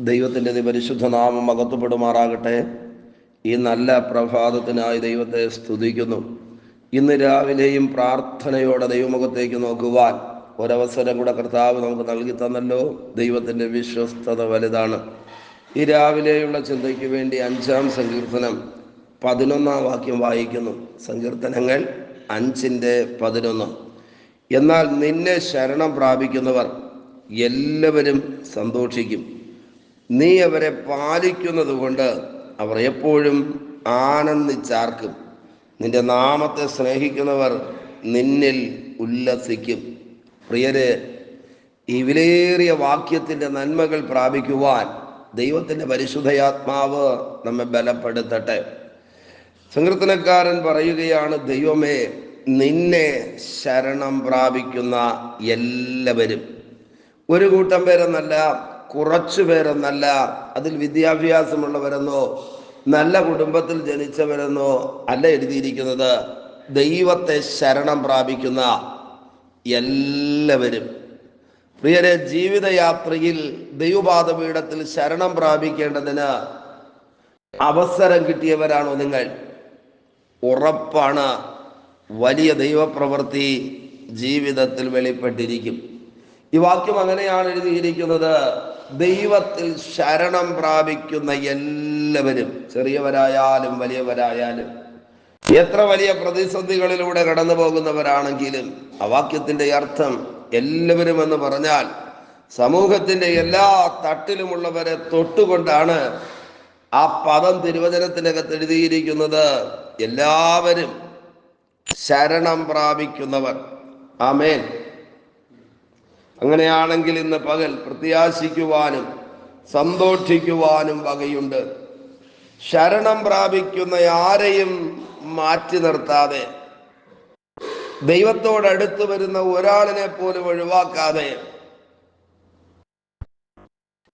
ദൈവത്തിന്റെ പരിശുദ്ധ നാമം അകത്തുപെടുമാറാകട്ടെ. ഈ നല്ല പ്രഭാതത്തിനായി ദൈവത്തെ സ്തുതിക്കുന്നു. ഇന്ന് രാവിലെയും പ്രാർത്ഥനയോടെ ദൈവമുഖത്തേക്ക് നോക്കുവാൻ ഒരവസരം കൂടെ കർത്താവ് നമുക്ക് നൽകി തന്നല്ലോ. ദൈവത്തിന്റെ വിശ്വസ്തത വലുതാണ്. ഈ രാവിലെയുള്ള ചിന്തയ്ക്ക് വേണ്ടി അഞ്ചാം സങ്കീർത്തനം പതിനൊന്നാം വാക്യം വായിക്കുന്നു. സങ്കീർത്തനങ്ങൾ അഞ്ചിന്റെ പതിനൊന്ന്. എന്നാൽ നിന്നെ ശരണം പ്രാപിക്കുന്നവർ എല്ലാവരും സന്തോഷിക്കും. നീ അവരെ പാലിക്കുന്നത് കൊണ്ട് അവർ എപ്പോഴും ആനന്ദിച്ചാർക്കും. നിന്റെ നാമത്തെ സ്നേഹിക്കുന്നവർ നിന്നിൽ ഉല്ലസിക്കും. പ്രിയരെ ഈ വിലയേറിയ വാക്യത്തിന്റെ നന്മകൾ പ്രാപിക്കുവാൻ ദൈവത്തിന്റെ പരിശുദ്ധയാത്മാവ് നമ്മെ ബലപ്പെടുത്തട്ടെ. സങ്കീർത്തനക്കാരൻ പറയുകയാണ് ദൈവമേ നിന്നെ ശരണം പ്രാപിക്കുന്ന എല്ലാവരും. ഒരു കൂട്ടം പേരെന്നല്ല കുറച്ചു പേരെന്നല്ല അതിൽ വിദ്യാഭ്യാസമുള്ളവരെന്നോ നല്ല കുടുംബത്തിൽ ജനിച്ചവരെന്നോ അല്ല എഴുതിയിരിക്കുന്നത്. ദൈവത്തെ ശരണം പ്രാപിക്കുന്ന എല്ലാവരും. പ്രിയരെ ജീവിതയാത്രയിൽ ദൈവപാദപീഠത്തിൽ ശരണം പ്രാപിക്കേണ്ടതിന് അവസരം കിട്ടിയവരാണോ നിങ്ങൾ? ഉറപ്പാണ്. വലിയ ദൈവപ്രവൃത്തി ജീവിതത്തിൽ വെളിപ്പെട്ടിരിക്കും. ഈ വാക്യം അങ്ങനെയാണ് എഴുതിയിരിക്കുന്നത്. ദൈവത്തിൽ ശരണം പ്രാപിക്കുന്ന എല്ലാവരും ചെറിയവരായാലും വലിയവരായാലും എത്ര വലിയ പ്രതിസന്ധികളിലൂടെ കടന്നു പോകുന്നവരാണെങ്കിലും ആ വാക്യത്തിന്റെ അർത്ഥം എല്ലാവരും എന്ന് പറഞ്ഞാൽ സമൂഹത്തിന്റെ എല്ലാ തട്ടിലുമുള്ളവരെ തൊട്ടുകൊണ്ടാണ് ആ പദം തിരുവചനത്തിനകത്ത് എഴുതിയിരിക്കുന്നത്. എല്ലാവരും ശരണം പ്രാപിക്കുന്നവർ. ആമേൻ. അങ്ങനെയാണെങ്കിൽ ഇന്ന് പകൽ പ്രത്യാശിക്കുവാനും സന്തോഷിക്കുവാനും വകയുണ്ട്. ശരണം പ്രാപിക്കുന്ന ആരെയും മാറ്റി നിർത്താതെ ദൈവത്തോടടുത്ത് വരുന്ന ഒരാളിനെ പോലും ഒഴിവാക്കാതെ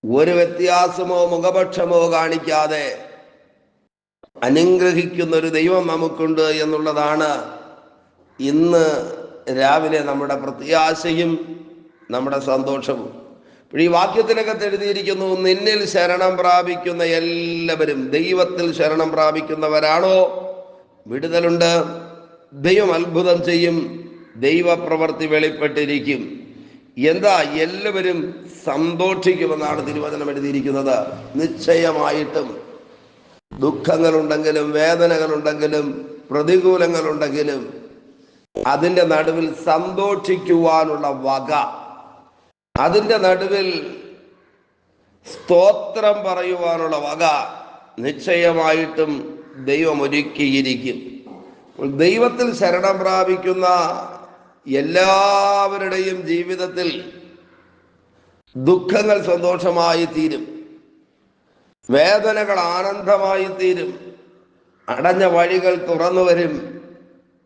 ഒരു വ്യത്യാസമോ മുഖപക്ഷമോ കാണിക്കാതെ അനുഗ്രഹിക്കുന്ന ഒരു ദൈവം നമുക്കുണ്ട് എന്നുള്ളതാണ് ഇന്ന് രാവിലെ നമ്മുടെ പ്രത്യാശയും നമ്മുടെ സന്തോഷവും ഈ വാക്യത്തിനകത്ത് എഴുതിയിരിക്കുന്നു നിന്നിൽ ശരണം പ്രാപിക്കുന്ന എല്ലാവരും ദൈവത്തിൽ ശരണം പ്രാപിക്കുന്നവരാണോ? വിടുതലുണ്ട്. ദൈവം അത്ഭുതം ചെയ്യും ദൈവപ്രവർത്തി വെളിപ്പെട്ടിരിക്കും. എന്താ എല്ലാവരും സന്തോഷിക്കുമെന്നാണ് തിരുവചനം എഴുതിയിരിക്കുന്നത്. നിശ്ചയമായിട്ടും ദുഃഖങ്ങളുണ്ടെങ്കിലും വേദനകളുണ്ടെങ്കിലും പ്രതികൂലങ്ങളുണ്ടെങ്കിലും അതിന്റെ നടുവിൽ സന്തോഷിക്കുവാനുള്ള വക അതിന്റെ നടുവിൽ സ്തോത്രം പറയുവാനുള്ള വക നിശ്ചയമായിട്ടും ദൈവം ഒരുക്കിയിരിക്കും. ദൈവത്തിൽ ശരണം പ്രാപിക്കുന്ന എല്ലാവരുടെയും ജീവിതത്തിൽ ദുഃഖങ്ങൾ സന്തോഷമായി തീരും. വേദനകൾ ആനന്ദമായി തീരും. അടഞ്ഞ വഴികൾ തുറന്നു വരും.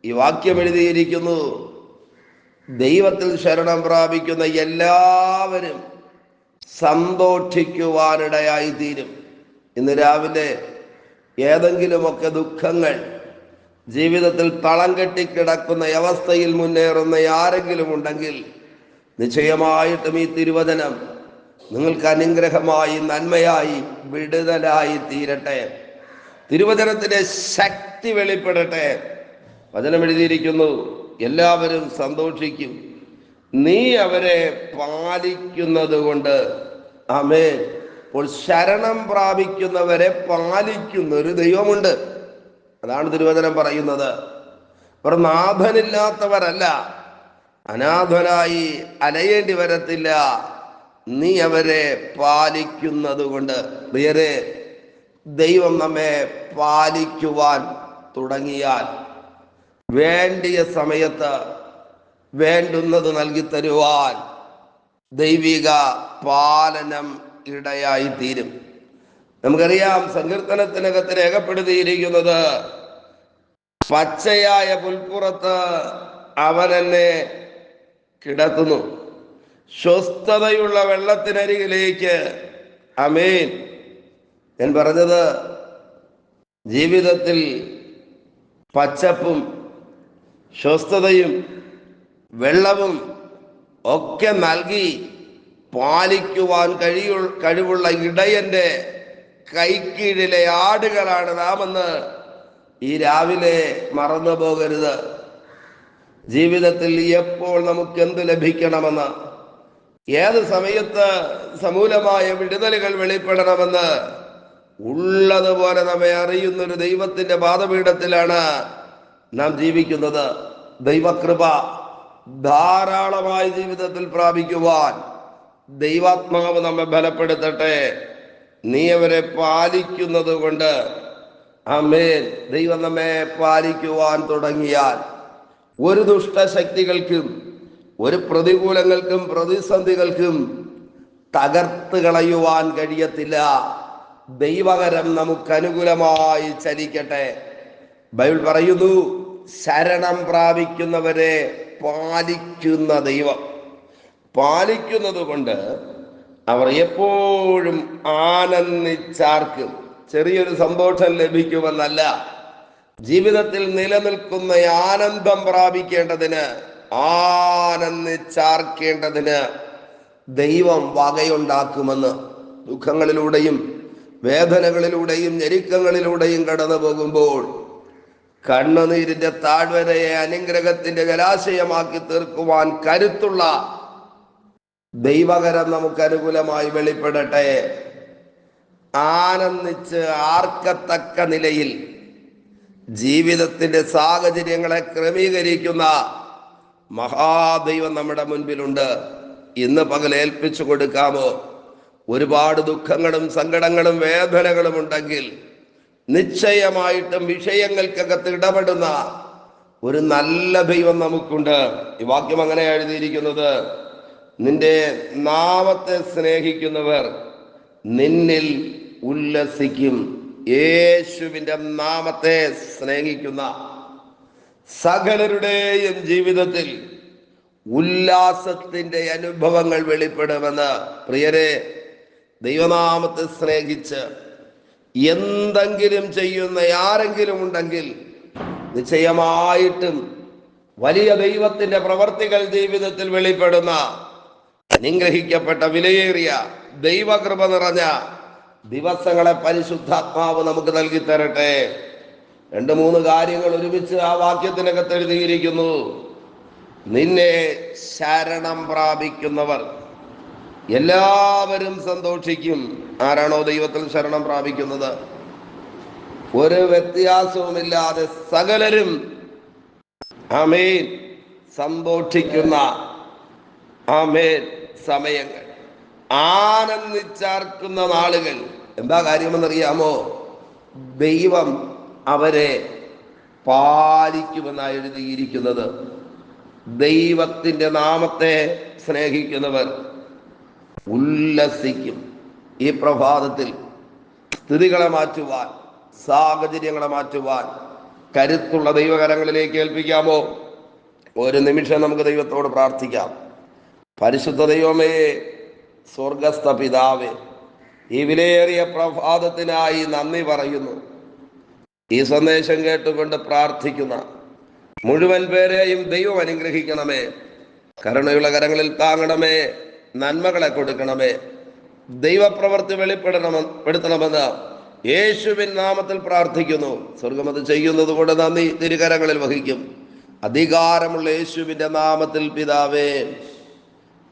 ഈ വാക്യം എഴുതിയിരിക്കുന്നു ദൈവത്തിൽ ശരണം പ്രാപിക്കുന്ന എല്ലാവരും സന്തോഷിക്കുവാനിടയായി തീരും ഇന്ന് രാവിലെ ഏതെങ്കിലുമൊക്കെ ദുഃഖങ്ങൾ ജീവിതത്തിൽ തളം കെട്ടിക്കിടക്കുന്ന അവസ്ഥയിൽ മുന്നേറുന്ന ആരെങ്കിലും ഉണ്ടെങ്കിൽ നിശ്ചയമായിട്ടും ഈ തിരുവചനം നിങ്ങൾക്ക് അനുഗ്രഹമായി നന്മയായി വിടുതലായി തീരട്ടെ തിരുവചനത്തിന്റെ ശക്തി വെളിപ്പെടട്ടെ. വചനം എഴുതിയിരിക്കുന്നു. എല്ലാവരും സന്തോഷിക്കും. നീ അവരെ പാലിക്കുന്നത് കൊണ്ട് ആമേ അപ്പോൾ ശരണം പ്രാപിക്കുന്നവരെ പാലിക്കുന്ന ഒരു ദൈവമുണ്ട്. അതാണ് തിരുവചനം പറയുന്നത്. അവർ നാഥനില്ലാത്തവരല്ല. അനാഥനായി അലയേണ്ടി വരത്തില്ല. നീ അവരെ പാലിക്കുന്നത് കൊണ്ട്. പ്രിയരെ ദൈവം നമ്മെ പാലിക്കുവാൻ തുടങ്ങിയാൽ വേണ്ടിയ സമയത്ത് വേണ്ടുന്നത് നൽകി തരുവാൻ ദൈവിക പാലനം ഇടയായി തീരും. നമുക്കറിയാം സങ്കീർത്തനത്തിനകത്ത് രേഖപ്പെടുത്തിയിരിക്കുന്നത് പച്ചയായ പുൽപ്പുറത്ത് അവൻ എന്നെ കിടത്തുന്നു. സ്വസ്ഥതയുള്ള വെള്ളത്തിനരികിലേക്ക് അമീൻ ഞാൻ പറഞ്ഞത് ജീവിതത്തിൽ പച്ചപ്പും സ്വസ്ഥതയും വെള്ളവും ഒക്കെ നൽകി പാലിക്കുവാൻ കഴിയു കഴിവുള്ള ഇടയന്റെ കൈക്കീഴിലെ ആടുകളാണ് നാമെന്ന് ഈ രാവിലെ മറന്നു പോകരുത്. ജീവിതത്തിൽ എപ്പോൾ നമുക്ക് എന്ത് ലഭിക്കണമെന്ന് ഏത് സമയത്ത് സമൂലമായ വിടുതലുകൾ വെളിപ്പെടണമെന്ന് ഉള്ളതുപോലെ നമ്മെ അറിയുന്നൊരു ദൈവത്തിന്റെ പാദപീഠത്തിലാണ് നാം ജീവിക്കുന്നത് ദൈവകൃപ ധാരാളമായി ജീവിതത്തിൽ പ്രാപിക്കുവാൻ. ദൈവാത്മാവ് നമ്മെ ബലപ്പെടുത്തട്ടെ. നീ അവരെ പാലിക്കുന്നത് കൊണ്ട്. അമേൻ ദൈവം നമ്മെ പാലിക്കുവാൻ തുടങ്ങിയാൽ ഒരു ദുഷ്ടശക്തികൾക്കും ഒരു പ്രതികൂലങ്ങൾക്കും പ്രതിസന്ധികൾക്കും തകർത്ത് കളയുവാൻ കഴിയത്തില്ല. ദൈവകരം നമുക്ക് അനുകൂലമായി ചലിക്കട്ടെ. ബൈബിൾ പറയുന്നു ശരണം പ്രാപിക്കുന്നവരെ പാലിക്കുന്ന ദൈവം. പാലിക്കുന്നത് കൊണ്ട് അവർ എപ്പോഴും ആനന്ദിച്ചാർക്കും. ചെറിയൊരു സന്തോഷം ലഭിക്കുമെന്നല്ല. ജീവിതത്തിൽ നിലനിൽക്കുന്ന ആനന്ദം പ്രാപിക്കേണ്ടതിന് ആനന്ദിച്ചാർക്കേണ്ടതിന് ദൈവം വകയുണ്ടാക്കുമെന്ന് ദുഃഖങ്ങളിലൂടെയും വേദനകളിലൂടെയും ഞെരുക്കങ്ങളിലൂടെയും കടന്നു പോകുമ്പോൾ കണ്ണുനീരിന്റെ താഴ്വരയെ അനുഗ്രഹത്തിന്റെ ജലാശയമാക്കി തീർക്കുവാൻ കരുത്തുള്ള ദൈവകരം നമുക്ക് അനുകൂലമായി വെളിപ്പെടട്ടെ. ആനന്ദിച്ച് ആർക്കത്തക്ക നിലയിൽ ജീവിതത്തിന്റെ സാഹചര്യങ്ങളെ ക്രമീകരിക്കുന്ന മഹാദൈവം നമ്മുടെ മുൻപിലുണ്ട്. ഇന്ന് പകൽ ഏൽപ്പിച്ചു കൊടുക്കാമോ? ഒരുപാട് ദുഃഖങ്ങളും സങ്കടങ്ങളും വേദനകളും ഉണ്ടെങ്കിൽ നിശ്ചയമായിട്ടും വിഷയങ്ങൾക്കകത്ത് ഇടപെടുന്ന ഒരു നല്ല ദൈവം നമുക്കുണ്ട്. ഈ വാക്യം അങ്ങനെ എഴുതിയിരിക്കുന്നത് നിന്റെ നാമത്തെ സ്നേഹിക്കുന്നവർ നിന്നിൽ ഉല്ലസിക്കും. യേശുവിന്റെ നാമത്തെ സ്നേഹിക്കുന്ന സകലരുടെയും ജീവിതത്തിൽ ഉല്ലാസത്തിന്റെ അനുഭവങ്ങൾ വെളിപ്പെടുമെന്ന്. പ്രിയരെ ദൈവനാമത്തെ സ്നേഹിച്ച് എന്തെങ്കിലും ചെയ്യുന്ന ആരെങ്കിലും ഉണ്ടെങ്കിൽ നിശ്ചയമായിട്ടും വലിയ ദൈവത്തിന്റെ പ്രവർത്തികൾ ജീവിതത്തിൽ വെളിപ്പെടുന്ന അനുഗ്രഹിക്കപ്പെട്ട വിലയേറിയ ദൈവകൃപ നിറഞ്ഞ ദിവസങ്ങളെ പരിശുദ്ധാത്മാവ് നമുക്ക് നൽകി തരട്ടെ. രണ്ട് മൂന്ന് കാര്യങ്ങൾ ഒരുമിച്ച് ആ വാക്യത്തിനകത്ത് എഴുതിയിരിക്കുന്നു. നിന്നെ ശരണം പ്രാപിക്കുന്നവർ. എല്ലാവരും സന്തോഷിക്കും. ആരാണോ ദൈവത്തിൽ ശരണം പ്രാപിക്കുന്നത്? ഒരു വ്യത്യാസവുമില്ലാതെ സകലരും ആമേൻ. സന്തോഷിക്കുന്ന ആമേൻ സമയങ്ങൾ. ആനന്ദിച്ചാർക്കുന്ന നാളുകൾ. എന്താ കാര്യമെന്നറിയാമോ? ദൈവം അവരെ പാലിക്കുമെന്നാണ് എഴുതിയിരിക്കുന്നത്. ദൈവത്തിന്റെ നാമത്തെ സ്നേഹിക്കുന്നവർ ഉല്ലസിക്കും. ഈ പ്രഭാതത്തിൽ സ്ഥിതികളെ മാറ്റുവാൻ സാഹചര്യങ്ങളെ മാറ്റുവാൻ കരുത്തുള്ള ദൈവകരങ്ങളിലേക്ക് ഏൽപ്പിക്കാമോ? ഒരു നിമിഷം നമുക്ക് ദൈവത്തോട് പ്രാർത്ഥിക്കാം. പരിശുദ്ധ ദൈവമേ സ്വർഗസ്ഥ പിതാവേ ഈ വിലയേറിയ പ്രഭാതത്തിനായി നന്ദി പറയുന്നു. ഈ സന്ദേശം കേട്ടുകൊണ്ട് പ്രാർത്ഥിക്കുന്ന മുഴുവൻ പേരെയും ദൈവം അനുഗ്രഹിക്കണമേ. കരുണയുള്ള കരങ്ങളിൽ താങ്ങണമേ. നന്മകളെ കൊടുക്കണമേ. ദൈവപ്രവർത്തി വെളിപ്പെടണമെന്ന് പെടുത്തണമെന്ന് യേശുവിൻ നാമത്തിൽ പ്രാർത്ഥിക്കുന്നു. സ്വർഗമത് ചെയ്യുന്നത് കൊണ്ട് നന്ദി തിരുകരങ്ങളിൽ വഹിക്കും. അധികാരമുള്ള യേശുവിന്റെ നാമത്തിൽ പിതാവേ.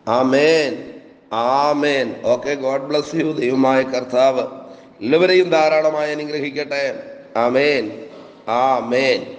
ആമേൻ. ആമേൻ. Okay God bless you. ദൈവമായ കർത്താവ്. എല്ലാവരെയും ധാരാളമായി അനുഗ്രഹിക്കട്ടെ. ആമേൻ. ആമേൻ.